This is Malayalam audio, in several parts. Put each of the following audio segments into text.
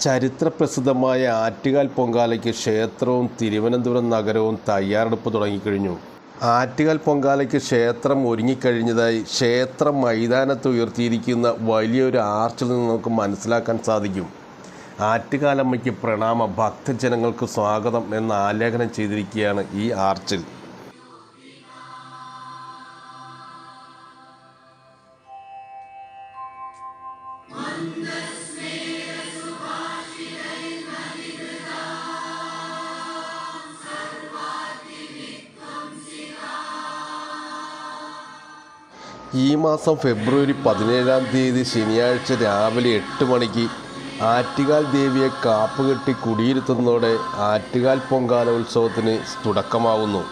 ചരിത്രപ്രസിദ്ധമായ ആറ്റുകാൽ പൊങ്കാലയ്ക്ക് ക്ഷേത്രവും തിരുവനന്തപുരം നഗരവും തയ്യാറെടുപ്പ് തുടങ്ങിക്കഴിഞ്ഞു. ആറ്റുകാൽ പൊങ്കാലയ്ക്ക് ക്ഷേത്രം ഒരുങ്ങിക്കഴിഞ്ഞതായി ക്ഷേത്ര മൈതാനത്ത് ഉയർത്തിയിരിക്കുന്ന വലിയൊരു ആർച്ചിൽ നിന്ന് നമുക്ക് മനസ്സിലാക്കാൻ സാധിക്കും. ആറ്റുകാലമ്മയ്ക്ക് പ്രണാമ ഭക്തജനങ്ങൾക്ക് സ്വാഗതം എന്ന് ആലേഖനം ചെയ്തിരിക്കുകയാണ് ഈ ആർച്ചിൽ. ഈ മാസം ഫെബ്രുവരി പതിനേഴാം തീയതി ശനിയാഴ്ച രാവിലെ എട്ട് മണിക്ക് ആറ്റുകാൽ ദേവിയെ കാപ്പുകെട്ടി കുടിയിരുത്തുന്നതോടെ ആറ്റുകാൽ പൊങ്കാല ഉത്സവത്തിന് തുടക്കമാവുന്നു.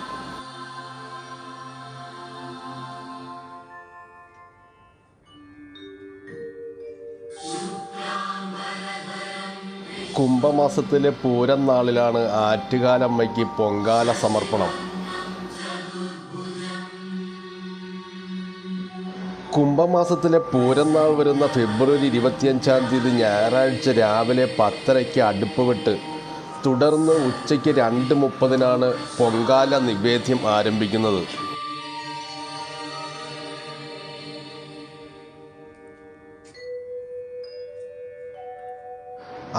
കുംഭമാസത്തിലെ പൂരം നാളിലാണ് ആറ്റുകാലമ്മയ്ക്ക് പൊങ്കാല സമർപ്പണം. കുംഭമാസത്തിലെ പൂരന്നാവ് വരുന്ന ഫെബ്രുവരി ഇരുപത്തിയഞ്ചാം തീയതി ഞായറാഴ്ച രാവിലെ പത്തരയ്ക്ക് അടുപ്പ് വിട്ട് തുടർന്ന് ഉച്ചയ്ക്ക് രണ്ട് മുപ്പതിനാണ് പൊങ്കാല നിവേദ്യം ആരംഭിക്കുന്നത്.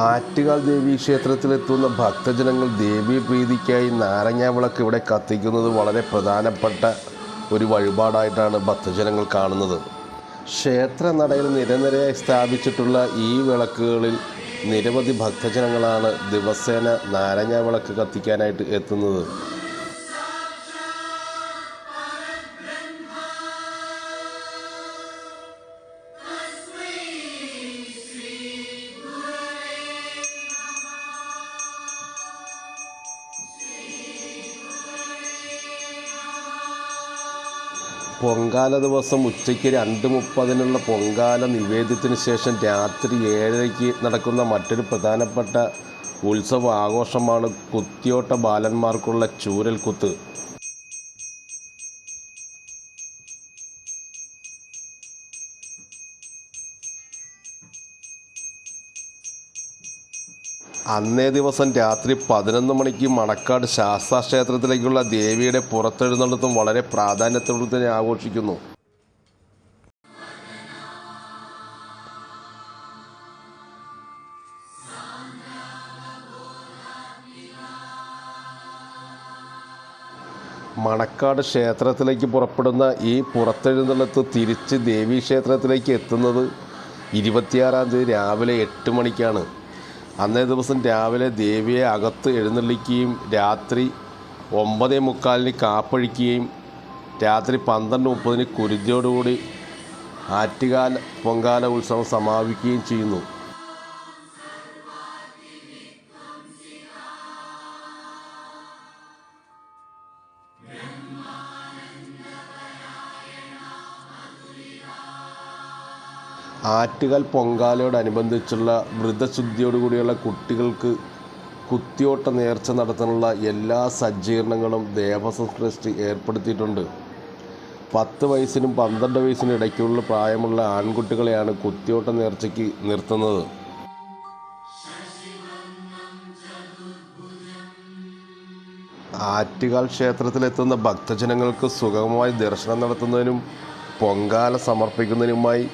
ആറ്റുകാൽ ദേവി ക്ഷേത്രത്തിലെത്തുന്ന ഭക്തജനങ്ങൾ ദേവീ പ്രീതിക്കായി നാരങ്ങാവിളക്ക് ഇവിടെ കത്തിക്കുന്നത് വളരെ പ്രധാനപ്പെട്ട ഒരു വഴിപാടായിട്ടാണ് ഭക്തജനങ്ങൾ കാണുന്നത്. ക്ഷേത്ര നടയിൽ നിരനിരയായി സ്ഥാപിച്ചിട്ടുള്ള ഈ വിളക്കുകളിൽ നിരവധി ഭക്തജനങ്ങളാണ് ദിവസേന നാരങ്ങാ വിളക്ക് കത്തിക്കാനായിട്ട് എത്തുന്നത്. പൊങ്കാല ദിവസം ഉച്ചയ്ക്ക് രണ്ട് മുപ്പതിനുള്ള പൊങ്കാല നിവേദ്യത്തിന് ശേഷം രാത്രി ഏഴരയ്ക്ക് നടക്കുന്ന മറ്റൊരു പ്രധാനപ്പെട്ട ഉത്സവ ആഘോഷമാണ് കുത്തിയോട്ട ബാലന്മാർക്കുള്ള ചൂരൽ അന്നേ ദിവസം രാത്രി പതിനൊന്ന് മണിക്ക് മണക്കാട് ശാസ്താ ക്ഷേത്രത്തിലേക്കുള്ള ദേവിയുടെ പുറത്തെഴുന്നള്ളത്തും വളരെ പ്രാധാന്യത്തോടു തന്നെ ആഘോഷിക്കുന്നു. മണക്കാട് ക്ഷേത്രത്തിലേക്ക് പുറപ്പെടുന്ന ഈ പുറത്തെഴുന്നള്ളത്ത് തിരിച്ച് ദേവീ ക്ഷേത്രത്തിലേക്ക് എത്തുന്നത് ഇരുപത്തിയാറാം തീയതി രാവിലെ എട്ട് മണിക്കാണ്. അന്നേ ദിവസം രാവിലെ ദേവിയെ അകത്ത് എഴുന്നള്ളിക്കുകയും രാത്രി ഒമ്പതേ മുക്കാലിന് കാപ്പഴിക്കുകയും രാത്രി പന്ത്രണ്ട് മുപ്പതിന് കുരുതിയോടുകൂടി ആറ്റുകാല പൊങ്കാല ഉത്സവം സമാപിക്കുകയും ചെയ്യുന്നു. ആറ്റുകാൽ പൊങ്കാലയോടനുബന്ധിച്ചുള്ള വ്രതശുദ്ധിയോടുകൂടിയുള്ള കുട്ടികൾക്ക് കുത്തിയോട്ട നേർച്ച നടത്താനുള്ള എല്ലാ സജ്ജീകരണങ്ങളും ദേവസ്വം ട്രസ്റ്റ് ഏർപ്പെടുത്തിയിട്ടുണ്ട്. പത്ത് വയസ്സിനും പന്ത്രണ്ട് വയസ്സിനും ഇടയ്ക്കുള്ള പ്രായമുള്ള ആൺകുട്ടികളെയാണ് കുത്തിയോട്ട നേർച്ചയ്ക്ക് നിർത്തുന്നത്. ആറ്റുകാൽ ക്ഷേത്രത്തിലെത്തുന്ന ഭക്തജനങ്ങൾക്ക് സുഗമമായി ദർശനം നടത്തുന്നതിനും പൊങ്കാല സമർപ്പിക്കുന്നതിനുമായി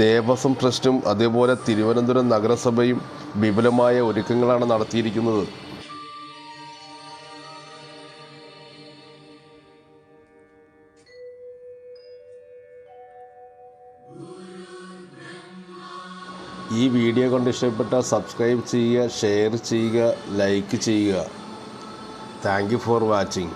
ദേവസ്വം ട്രസ്റ്റും അതേപോലെ തിരുവനന്തപുരം നഗരസഭയും വിപുലമായ ഒരുക്കങ്ങളാണ് നടത്തിയിരിക്കുന്നത്. ഈ വീഡിയോ കൊണ്ട് ഇഷ്ടപ്പെട്ട സബ്സ്ക്രൈബ് ചെയ്യുക ഷെയർ ചെയ്യുക ലൈക്ക് ചെയ്യുക. Thank you for watching.